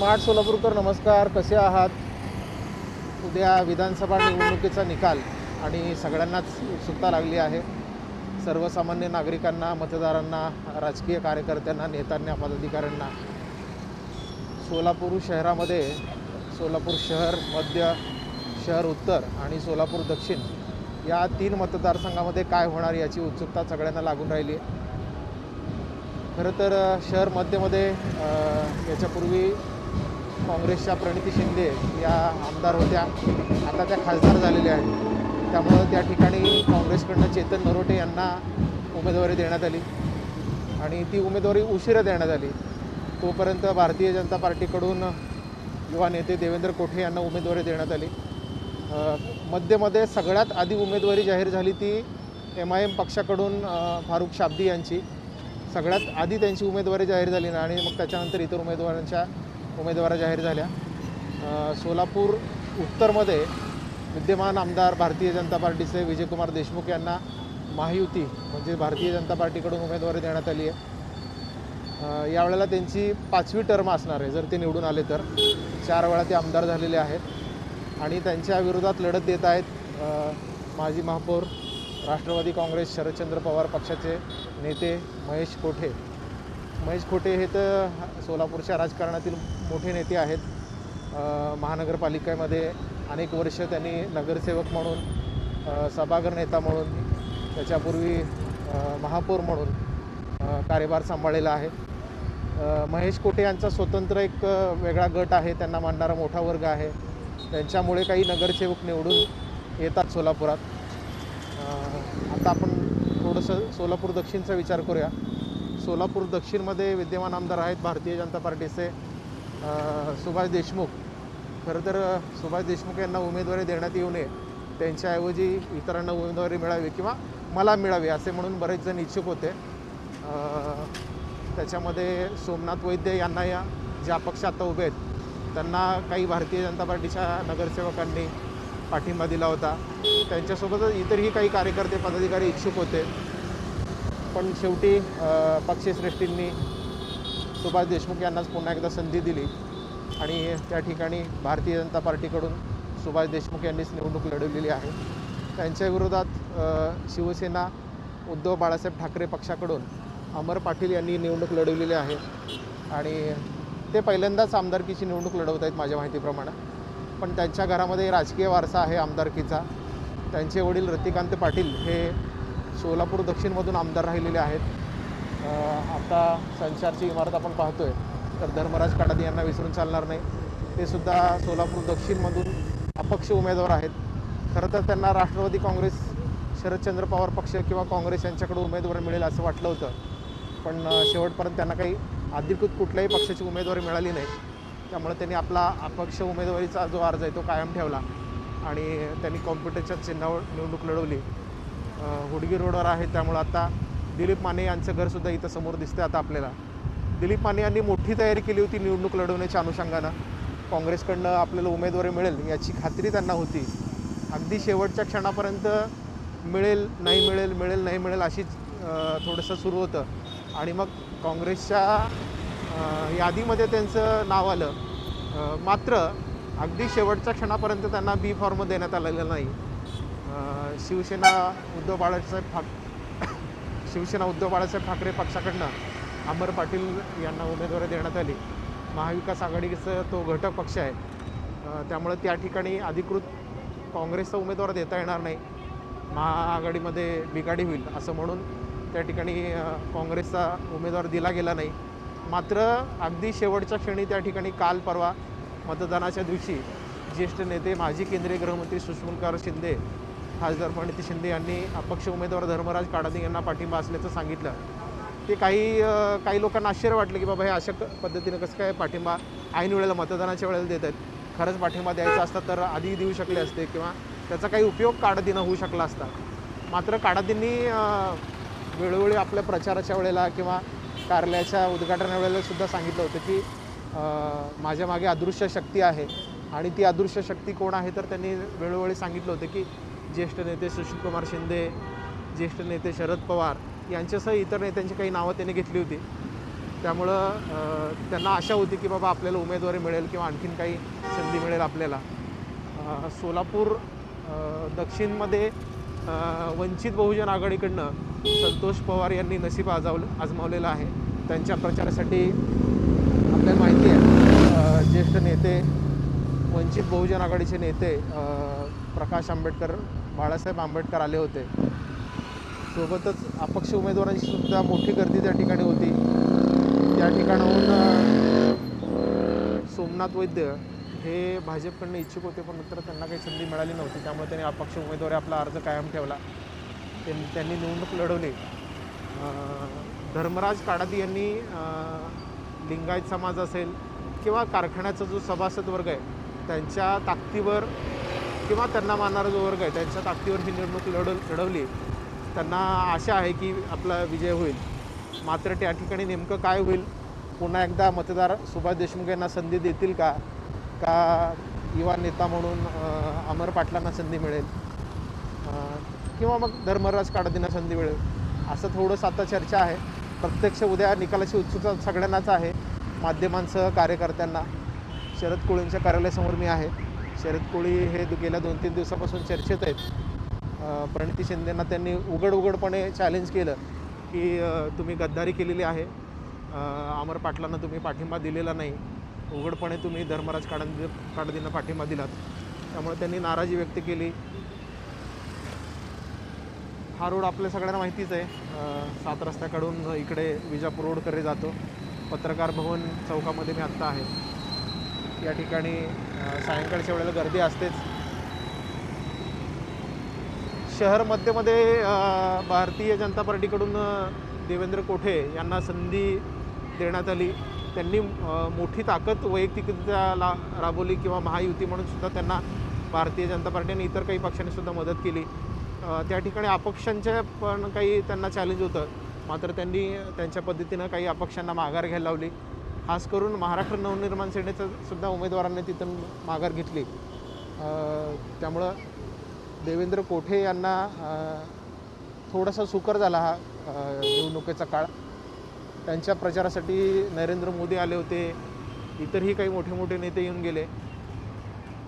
Smart Solapurkar नमस्कार. कसे आहात? उद्या विधानसभा निवडणुकीचा निकाल आणि सगळ्यांनाच उत्सुकता लागली आहे. सर्वसामान्य नागरिकांना मतदारांना राजकीय कार्यकर्त्यांना नेत्यांना पदाधिकाऱ्यांना. सोलापूर शहरामध्ये सोलापूर शहर मध्य शहर उत्तर आणि सोलापूर दक्षिण या तीन मतदारसंघामध्ये काय होणार याची उत्सुकता सगळ्यांना लागून राहिली आहे. खरं तर शहर मध्यमध्ये याच्यापूर्वी काँग्रेसच्या प्रणिती शिंदे या आमदार होत्या. आता त्या खासदार झालेल्या आहेत. त्यामुळं त्या ठिकाणी काँग्रेसकडनं चेतन नरोटे यांना उमेदवारी देण्यात आली. आणि ती उमेदवारी उशिरा देण्यात आली. तोपर्यंत भारतीय जनता पार्टीकडून युवा नेते देवेंद्र कोठे यांना उमेदवारी देण्यात आली. मध्येमध्ये सगळ्यात आधी उमेदवारी जाहीर झाली ती एम आय एम पक्षाकडून फारुख शाब्दी यांची. सगळ्यात आधी त्यांची उमेदवारी जाहीर झाली ना आणि मग त्याच्यानंतर इतर उमेदवारांच्या उमेदवारा जाहीर झाल्या. सोलापूर उत्तरमध्ये विद्यमान आमदार भारतीय जनता पार्टीचे विजयकुमार देशमुख यांना महायुती म्हणजे भारतीय जनता पार्टीकडून उमेदवारी देण्यात आली आहे. यावेळेला त्यांची पाचवी टर्म असणार आहे जर ते निवडून आले तर. चार वेळा ते आमदार झालेले आहेत. आणि त्यांच्या विरोधात लढत देत आहेत माजी महापौर राष्ट्रवादी काँग्रेस शरदचंद्र पवार पक्षाचे नेते महेश कोठे. महेश खोटे हे तर सोलापूरच्या राजकारणातील मोठे नेते आहेत. महानगरपालिकेमध्ये अनेक वर्ष त्यांनी नगरसेवक म्हणून सभागर सभागृह नेता म्हणून त्याच्यापूर्वी महापौर म्हणून कार्यभार सांभाळलेला आहे. महेश कोटे यांचा स्वतंत्र एक वेगळा गट आहे. त्यांना मानणारा मोठा वर्ग आहे. त्यांच्यामुळे काही नगरसेवक निवडून येतात सोलापुरात. आता आपण थोडंसं सोलापूर दक्षिणचा विचार करूया. सोलापूर दक्षिणमध्ये विद्यमान आमदार आहेत भारतीय जनता पार्टीचे सुभाष देशमुख. खरं तर सुभाष देशमुख यांना उमेदवारी देण्यात येऊ नये त्यांच्याऐवजी इतरांना उमेदवारी मिळावी किंवा मला मिळावी असे म्हणून बरेच जण इच्छुक होते. त्याच्यामध्ये सोमनाथ वैद्य यांना या जे पक्ष आता उभे आहेत त्यांना काही भारतीय जनता पार्टीच्या नगरसेवकांनी पाठिंबा दिला होता. त्यांच्यासोबतच इतरही काही कार्यकर्ते पदाधिकारी इच्छुक होते. पण शेवटी पक्षश्रेष्ठींनी सुभाष देशमुख यांनाच पुन्हा एकदा संधी दिली. आणि त्या ठिकाणी भारतीय जनता पार्टीकडून सुभाष देशमुख यांनीच निवडणूक लढवलेली आहे. त्यांच्या विरोधात शिवसेना उद्धव बाळासाहेब ठाकरे पक्षाकडून अमर पाटील यांनी निवडणूक लढवलेली आहे. आणि ते पहिल्यांदाच आमदारकीची निवडणूक लढवत आहेत माझ्या माहितीप्रमाणे. पण त्यांच्या घरामध्ये राजकीय वारसा आहे आमदारकीचा. त्यांचे वडील रतिकांत पाटील हे सोलापूर दक्षिणमधून आमदार राहिलेले आहेत. आता संचारची इमारत आपण पाहतो आहे तर धर्मराज काटादी यांना विसरून चालणार नाही. ते सुद्धा सोलापूर दक्षिणमधून अपक्ष उमेदवार आहेत. खरं तर त्यांना राष्ट्रवादी काँग्रेस शरदचंद्र पवार पक्ष किंवा काँग्रेस यांच्याकडे उमेदवार मिळेल असं वाटलं होतं. पण शेवटपर्यंत त्यांना काही अधिकृत कुठल्याही पक्षाची उमेदवारी मिळाली नाही. त्यामुळे त्यांनी आपला अपक्ष उमेदवारीचा जो अर्ज आहे तो कायम ठेवला. आणि त्यांनी कॉम्प्युटरच्या चिन्हावर निवडणूक लढवली. हुडगी रोडवर आहे त्यामुळं आता दिलीप माने यांचं घरसुद्धा इथं समोर दिसतं आता आपल्याला. दिलीप माने यांनी मोठी तयारी केली होती निवडणूक लढवण्याच्या अनुषंगानं. काँग्रेसकडनं आपल्याला उमेदवारी मिळेल याची खात्री त्यांना होती. अगदी शेवटच्या क्षणापर्यंत मिळेल नाही मिळेल मिळेल नाही मिळेल अशीच थोडंसं सुरू होतं. आणि मग काँग्रेसच्या यादीमध्ये त्यांचं नाव आलं. मात्र अगदी शेवटच्या क्षणापर्यंत त्यांना बी फॉर्म देण्यात आलेलं नाही. शिवसेना उद्धव बाळासाहेब ठाक शिवसेना उद्धव बाळासाहेब ठाकरे पक्षाकडनं अंबर पाटील यांना उमेदवारी देण्यात आली. महाविकास आघाडीचा तो घटक पक्ष आहे. त्यामुळे त्या ठिकाणी अधिकृत काँग्रेसचा उमेदवार देता येणार नाही. महाआघाडीमध्ये बिघाडी होईल असं म्हणून त्या ठिकाणी काँग्रेसचा उमेदवार दिला गेला नाही. मात्र अगदी शेवटच्या क्षणी त्या ठिकाणी काल परवा मतदानाच्या दिवशी ज्येष्ठ नेते माजी केंद्रीय गृहमंत्री सुषमकार शिंदे खासदार प्रणिती शिंदे यांनी अपक्ष उमेदवार धर्मराज काडादी यांना पाठिंबा असल्याचं सांगितलं. ते काही काही लोकांना आश्चर्य वाटलं की बाबा हे अशा पद्धतीनं कसं काय पाठिंबा ऐन वेळेला मतदानाच्या वेळेला देत आहेत? खरंच पाठिंबा द्यायचा असता तर आधी देऊ शकले असते किंवा त्याचा काही उपयोग काडादिनं होऊ शकला असता. मात्र काडादींनी वेळोवेळी आपल्या प्रचाराच्या वेळेला किंवा कार्यालयाच्या उद्घाटना वेळेला सुद्धा सांगितलं होतं की माझ्यामागे माझ्या मागे अदृश्य शक्ती आहे. आणि ती अदृश्य शक्ती कोण आहे? तर त्यांनी वेळोवेळी सांगितलं होतं की ज्येष्ठ नेते सुशीलकुमार शिंदे ज्येष्ठ नेते शरद पवार यांच्यासह इतर नेत्यांची काही नावं त्यांनी घेतली होती. त्यामुळं त्यांना आशा होती की बाबा आपल्याला उमेदवारी मिळेल किंवा आणखीन काही संधी मिळेल आपल्याला. सोलापूर दक्षिणमध्ये वंचित बहुजन आघाडीकडनं संतोष पवार यांनी नशीब आजावलं आजमावलेलं आहे. त्यांच्या प्रचारासाठी आपल्याला माहिती आहे ज्येष्ठ नेते वंचित बहुजन आघाडीचे नेते प्रकाश आंबेडकर बाळासाहेब आंबेडकर आले होते. सोबतच अपक्ष उमेदवारांची सुद्धा मोठी गर्दी त्या ठिकाणी होती. त्या ठिकाणाहून सोमनाथ वैद्य हे भाजपकडनं इच्छुक होते पण नंतर त्यांना काही संधी मिळाली नव्हती. त्यामुळे त्यांनी अपक्ष उमेदवारी आपला अर्ज कायम ठेवला. त्यांनी त्यांनी निवडणूक लढवली. धर्मराज काडादी यांनी लिंगायत समाज असेल किंवा कारखान्याचा जो सभासद वर्ग आहे त्यांच्या ताकदीवर किंवा त्यांना मानणारा जो वर्ग आहे त्यांच्या ताकदीवर ही निवडणूक लढव लढवली त्यांना आशा आहे की आपला विजय होईल. मात्र त्या ठिकाणी नेमकं काय होईल? पुन्हा एकदा मतदार सुभाष देशमुख यांना संधी देतील का? का युवा नेता म्हणून अमर पाटलांना संधी मिळेल? किंवा मग धर्मराज काढदींना संधी मिळेल? असं थोडंसं आता चर्चा आहे. प्रत्यक्ष उद्या निकालाची उत्सुकता सगळ्यांनाच आहे. माध्यमांसह कार्यकर्त्यांना. शरद कोळींच्या कार्यालयासमोर मी आहे. शरद कोळी हे गेल्या दोन तीन दिवसापासून चर्चेत आहेत. प्रणिती शिंदेंना त्यांनी उघड उघडपणे चॅलेंज केलं की तुम्ही गद्दारी केलेली आहे. अमर पाटलांना तुम्ही पाठिंबा दिलेला नाही. उघडपणे तुम्ही धर्मराज काडांदी काडादींना पाठिंबा दिलात. त्यामुळे त्यांनी नाराजी व्यक्त केली. हा रोड आपल्या सगळ्यांना माहितीच आहे. सात रस्त्याकडून इकडे विजापूर रोडकडे जातो. पत्रकार भवन चौकामध्ये मी आत्ता आहे. या ठिकाणी सायंकाळच्या वेळेला गर्दी असतेच. शहर मध्यमध्ये भारतीय जनता पार्टीकडून देवेंद्र कोठे यांना संधी देण्यात आली. त्यांनी मोठी ताकद वैयक्तिकरित्या ला राबवली किंवा महायुती म्हणून सुद्धा त्यांना भारतीय जनता पार्टी आणि इतर काही पक्षांनी सुद्धा मदत केली. त्या ठिकाणी अपक्षांच्या पण काही त्यांना चॅलेंज होतं. मात्र त्यांनी त्यांच्या पद्धतीनं काही अपक्षांना माघार घ्यायला लावली. खास करून महाराष्ट्र नवनिर्माण सेनेचं सुद्धा उमेदवारांनी तिथं माघार घेतली. त्यामुळं देवेंद्र कोठे यांना थोडासा सुकर झाला हा निवडणुकीचा काळ. त्यांच्या प्रचारासाठी नरेंद्र मोदी आले होते. इतरही काही मोठे मोठे नेते येऊन गेले.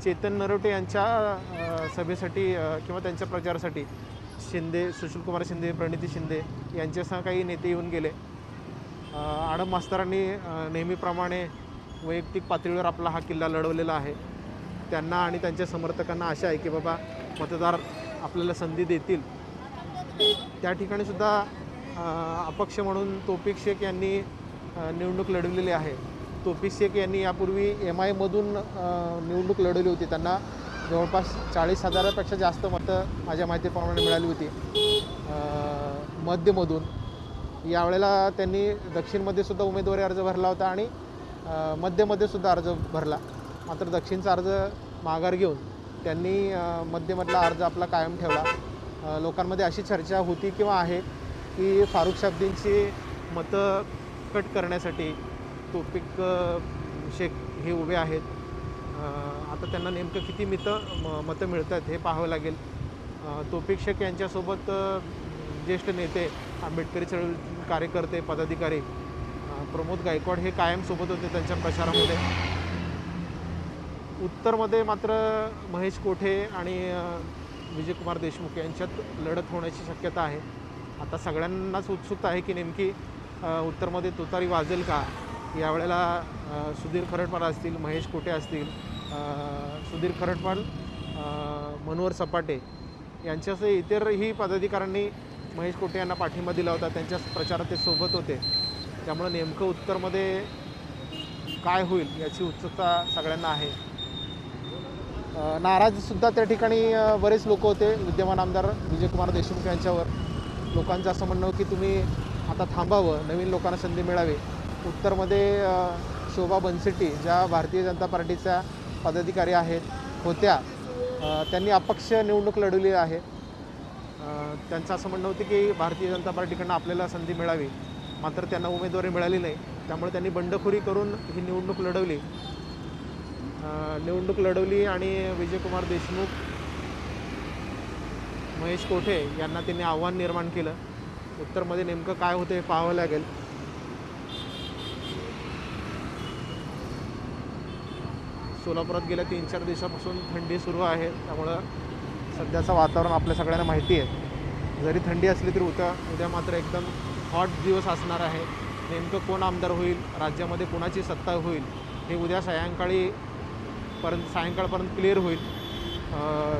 चेतन नरोटे यांच्या सभेसाठी किंवा त्यांच्या प्रचारासाठी शिंदे सुशीलकुमार शिंदे प्रणिती शिंदे यांच्यासह काही नेते येऊन गेले. आडम मास्तरांनी नेहमीप्रमाणे वैयक्तिक पातळीवर आपला हा किल्ला लढवलेला आहे. त्यांना आणि त्यांच्या समर्थकांना आशा आहे की बाबा मतदार आपल्याला संधी देतील. त्या ठिकाणी सुद्धा अपक्ष म्हणून तोपिक शेख यांनी निवडणूक लढवलेली आहे. तोपिक शेख यांनी यापूर्वी एम आयमधून निवडणूक लढवली होती. त्यांना जवळपास चाळीस हजारापेक्षा जास्त मतं माझ्या माहितीप्रमाणे मिळाली होती. मध्यमधून. यावेळेला त्यांनी दक्षिणमध्ये सुद्धा उमेदवारी अर्ज भरला होता आणि मध्यमध्ये सुद्धा अर्ज भरला. मात्र दक्षिणचा अर्ज माघार घेऊन त्यांनी मध्यमधला अर्ज आपला कायम ठेवला. लोकांमध्ये अशी चर्चा होती किंवा आहे की फारुख शाब्दींची मतं कट करण्यासाठी तोपिक शेख हे उभे आहेत. आता त्यांना नेमकं किती मितं म मतं मिळतात हे पाहावं लागेल. तोपिक शेख यांच्यासोबत ज्येष्ठ नेते आंबेडकरी चळवळीतील कार्यकर्ते पदाधिकारी प्रमोद गायकवाड हे कायम सोबत होते त्यांच्या प्रचारामध्ये. उत्तरमध्ये मात्र महेश कोठे आणि विजयकुमार देशमुख यांच्यात लढत होण्याची शक्यता आहे. आता सगळ्यांनाच उत्सुकता आहे की नेमकी उत्तरमध्ये तुतारी वाजेल का? यावेळेला सुधीर खरडपाल असतील महेश कोठे असतील सुधीर खरडपाल मनोहर सपाटे यांच्यासह इतरही पदाधिकाऱ्यांनी महेश कोटे यांना पाठिंबा दिला होता त्यांच्या प्रचारात ते सोबत होते. त्यामुळं नेमकं उत्तरमध्ये काय होईल याची उत्सुकता सगळ्यांना आहे. नाराजसुद्धा त्या ठिकाणी बरेच लोक होते विद्यमान आमदार विजयकुमार देशमुख यांच्यावर. लोकांचं असं म्हणणं की तुम्ही आता थांबावं नवीन लोकांना संधी मिळावी. उत्तरमध्ये शोभा बनसेट्टी ज्या भारतीय जनता पार्टीच्या पदाधिकारी आहेत होत्या. त्यांनी अपक्ष निवडणूक लढवली आहे. त्यांचं असं म्हणणं होतं की भारतीय जनता पार्टीकडनं आपल्याला संधी मिळावी. मात्र त्यांना उमेदवारी मिळाली नाही. त्यामुळे त्यांनी बंडखोरी करून ही निवडणूक लढवली. निवडणूक लढवली आणि विजयकुमार देशमुख महेश कोठे यांना त्यांनी आव्हान निर्माण केलं. उत्तरमध्ये नेमकं काय होतं हे पाहावं लागेल. सोलापुरात गेल्या तीन चार दिवसापासून थंडी सुरू आहे. त्यामुळं सध्याचं वातावरण आपल्या सगळ्यांना माहिती आहे. जरी थंडी असली तरी उद्या उद्या मात्र एकदम हॉट दिवस असणार आहे. नेमकं कोण आमदार होईल? राज्यामध्ये कोणाची सत्ता होईल? हे उद्या सायंकाळी पर्यंत सायंकाळपर्यंत क्लिअर होईल.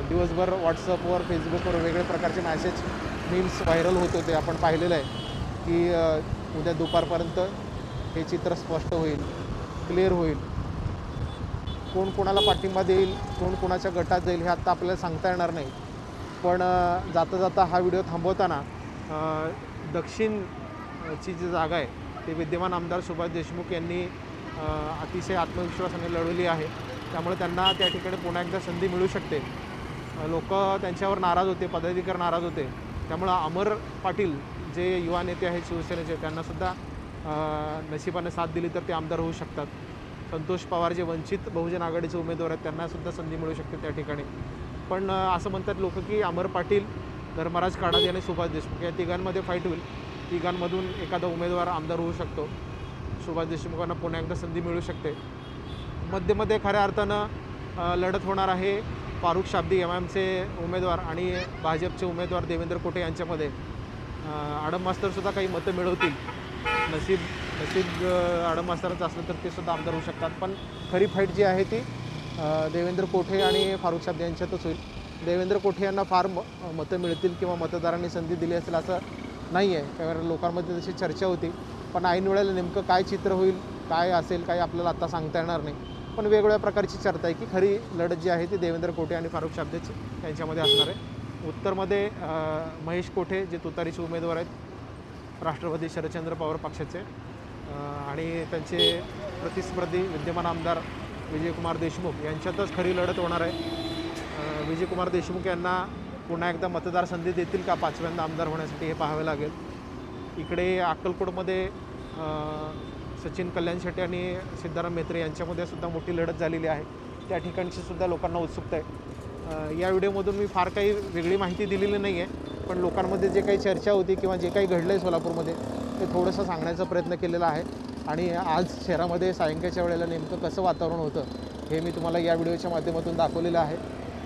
दिवसभर व्हॉट्सअपवर फेसबुकवर वेगवेगळ्या प्रकारचे मॅसेज मीम्स व्हायरल होत होते. आपण पाहिलेलं आहे की उद्या दुपारपर्यंत हे चित्र स्पष्ट होईल क्लिअर होईल. कोण कोणाला पाठिंबा देईल कोण कोणाच्या गटात जाईल हे आत्ता आपल्याला सांगता येणार नाही. पण जाता जाता हा व्हिडिओ थांबवताना दक्षिणची जी जागा आहे ते विद्यमान आमदार सुभाष देशमुख यांनी अतिशय आत्मविश्वासाने लढवली आहे. त्यामुळे त्यांना त्या ठिकाणी पुन्हा एकदा संधी मिळू शकते. लोक त्यांच्यावर नाराज होते पदाधिकारी नाराज होते. त्यामुळं अमर पाटील जे युवा नेते आहेत शिवसेनेचे त्यांनासुद्धा नशिबाने साथ दिली तर ते आमदार होऊ शकतात. संतोष पवार जे वंचित बहुजन आघाडीचे उमेदवार आहेत त्यांनासुद्धा संधी मिळू शकते त्या ठिकाणी. पण असं म्हणतात लोक की अमर पाटील धर्मराज काडाद आणि सुभाष देशमुख. या तिघांमध्ये फाईट होईल. तिघांमधून एखादा उमेदवार आमदार होऊ शकतो. सुभाष देशमुखांना पुन्हा एकदा संधी मिळू शकते. मध्यमध्ये खऱ्या अर्थानं लढत होणार आहे फारुख शाब्दी एम एमचे उमेदवार आणि भाजपचे उमेदवार देवेंद्र कोटे यांच्यामध्ये. आडम मास्तरसुद्धा काही मतं मिळवतील. नसीब नसीब अ, असलं तर ते सुद्धा आमदार होऊ शकतात. पण खरी फाईट जी आहे ती देवेंद्र कोठे आणि फारुख साहेब यांच्यातच होईल. देवेंद्र कोठे यांना फार म मतं मिळतील किंवा मतदारांनी संधी दिली असेल असं नाही आहे कारण लोकांमध्ये तशी चर्चा होती. पण ऐन वेळेला नेमकं काय चित्र होईल काय असेल काय आपल्याला आत्ता सांगता येणार नाही. पण वेगवेगळ्या प्रकारची चर्चा आहे की खरी लढत जी आहे ती देवेंद्र कोठे आणि फारुख शाब्देच यांच्यामध्ये असणार आहे. उत्तरमध्ये महेश कोठे जे तुतारीचे उमेदवार आहेत राष्ट्रवादी शरदचंद्र पवार पक्षाचे. आणि त्यांचे प्रतिस्पर्धी विद्यमान आमदार विजयकुमार देशमुख यांच्यातच खरी लढत होणार आहे. विजयकुमार देशमुख यांना पुन्हा एकदा मतदार संधी देतील का पाचव्यांदा आमदार होण्यासाठी हे पाहावे लागेल. इकडे अक्कलकोटमध्ये सचिन कल्याण शेट्टी आणि सिद्धाराम मेत्रे यांच्यामध्ये सुद्धा मोठी लढत झालेली आहे. त्या ठिकाणची सुद्धा लोकांना उत्सुकता आहे. या व्हिडिओमधून मी फार काही वेगळी माहिती दिलेली नाही आहे पण लोकांमध्ये जे काही चर्चा होती किंवा जे काही घडलं आहे सोलापूरमध्ये ते थोडंसं सांगण्याचा प्रयत्न केलेला आहे. आणि आज शहरामध्ये सायंकाळच्या वेळेला नेमकं कसं वातावरण होतं हे मी तुम्हाला या व्हिडिओच्या माध्यमातून दाखवलेलं आहे.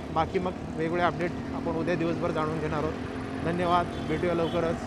बाकी मग वेगवेगळे अपडेट आपण उद्या दिवसभर जाणून घेणार आहोत. धन्यवाद. भेटूया लवकरच.